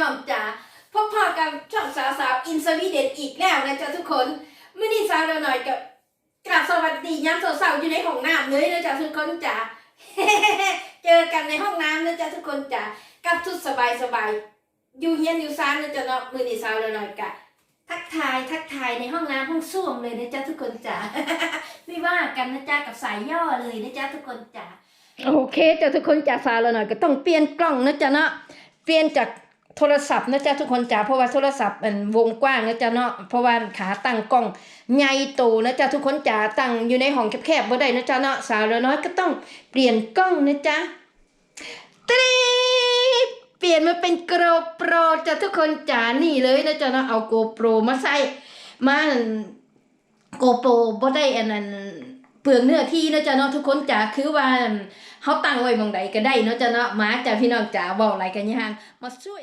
น้องจ๋าพบพ่อกับช่องสาวสาวอินสวีเดนอีกแล้วนะจ๊ะทุกคนมื่อนี้สาวเราหน่อยกับกราบสวัสดีย้ำสาวๆอยู่ในห้องน้ำเลยนะจ๊ะทุกคนจ๋าเจอกันในห้องน้ำนะจ๊ะทุกคนจ๋ากับชุดสบายสบายๆอยู่เฮียนอยู่ซานนะจ๊ะเนาะมื่อนี้สาวเราหน่อยกะทักทายทักทายในห้องน้ำห้องส้วมเลยนะจ๊ะทุกคนจ๋าไม่ว่ากันนะจ๊ะกับสายย่อเลยนะจ๊ะทุกคนจ๋าโอเคจ้ะทุกคนจ๋าสาวเราหน่อยก็ต้องเปลี่ยนกล้องนะจ๊ะเนาะเปลี่ยนจาก โทรศัพท์นะจ๊ะทุกคนจ๋าเพราะว่าโทรศัพท์มันวงกว้างนะจ๊ะเนาะเพราะว่าขาตั้งกล้องใหญ่โตนะจ๊ะทุกคนจ๋าตั้งอยู่ในห้องแคบๆบ่ได้นะจ๊ะเนาะสาวเราน้อยก็ต้องเปลี่ยนกล้องนะจ๊ะตรีเปลี่ยนมาเป็นโกโปรจ้ะทุกคนจ๋านี่เลยนะจ๊ะเนาะเอาโกโปรมาใส่มาโกโปรบ่ได้อันนั้นเปลืองเนื้อที่นะจ๊ะเนาะทุกคนจ๋าคือว่าเขาตั้งไว้หมองใดก็ได้เนาะจ๊ะเนาะมาจ้ะพี่น้องจ๋าเว้าอะไรกันยังมาช่วย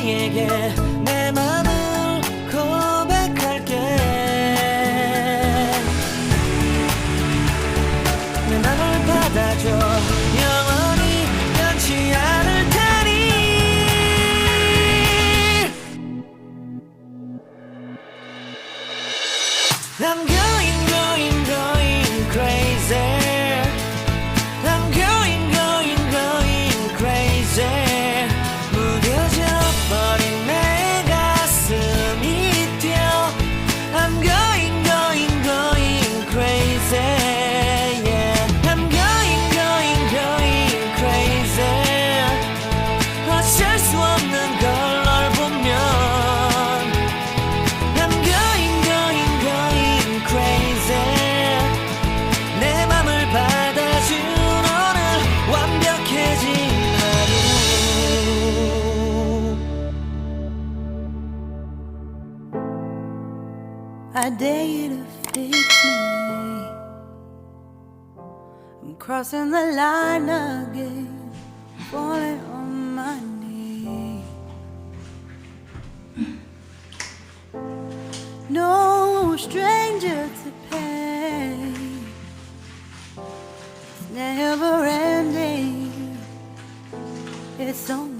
너에게 내 맘을 고백할게. 내 맘을 받아줘. 영원히 변치 않을 테니. going I dare you to fix me. I'm crossing the line again, falling on my knees. No stranger to pain, it's never ending. It's only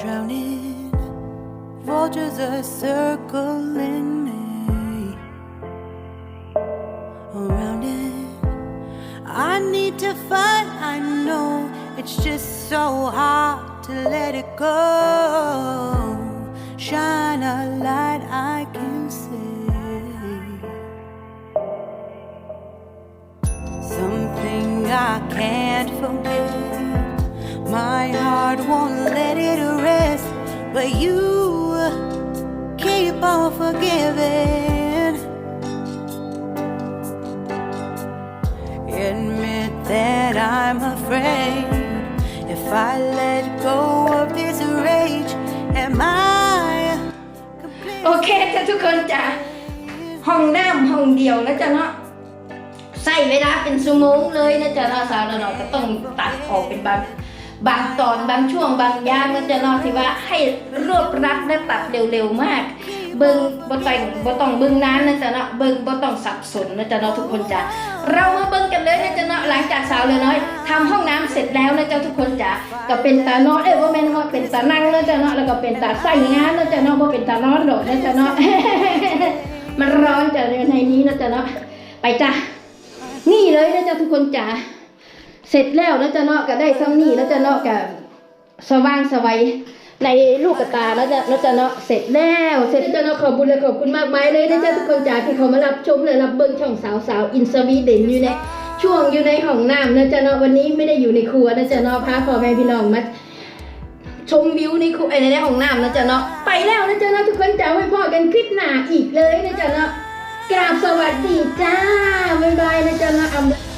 Drowning. Vultures are circling me around it. I need to fight. I know it's just so hard to let it go. But you keep on forgiving. Admit that I'm afraid if I let go of this rage, am I โอเคจ้ะทุกคนจ้ะห้องน้ำห้องเดียวนะจ๊ะเนาะใส่เวลาเป็นชั่วโมงเลยนะจ๊ะเนาสาวเราก็ต้องตัดออกเป็นบาง บางตอนบางช่วงบางยางนะจ๊ะนาะที่ว่าให้รวบรัดและตัดเร็วๆมาก เบิ่งบ่ต้องบ่ต้องเบิ่งนานนะจ๊ะเนาะเบิ่งบ่ต้องสับสนนะจ๊ะเนาะทุกคนจ้ะเรามาเบิ่งกันเลยนะจ๊ะเนาะหลังจากสาวเลยน้อยทำห้องน้ำเสร็จแล้วนะจ๊ะทุกคนจ้ะก็เป็นตานอนเอ้ยบ่แม่นว่าเป็นตานั่งนะจ๊ะเนาะแล้วก็เป็นตาใส่งานนะจ๊ะเนาะบ่เป็นตานอนดอกนะจ๊ะเนาะมันร้อนจ้ะในนี้นะจ๊ะเนาะไปจ้ะนี่เลยนะจ๊ะทุกคนจ้ะ เสร็จแล้วนะจ๊ะเนาะก็ได้ซ้ำนี่นะจ๊ะเนาะก็สว่างสวัยในลูกตาแล้วจะแล้วจะเนาะเสร็จแล้วเสร็จแล้วจะเนาะขอบคุณและขอบคุณมากมายเลยนะจ๊ะทุกคนจ้ะที่เขามารับชมและรับเบิ่งช่องสาวสาวอินสวีเดนอยู่ในช่วงอยู่ในห้องน้ำนะจ๊ะเนาะวันนี้ไม่ได้อยู่ในครัวนะจ๊ะเนาะพาพ่อแม่พี่น้องมาชมวิวในคุเอ้ยในห้องน้ำนะจ๊ะเนาะไปแล้วนะจ๊ะเนาะทุกคนจ้าไว้พ่อกันคลิปหน้าอีกเลยนะจ๊ะเนาะกราบสวัสดีจ้าบ๊ายบายนะจ๊ะเนาะ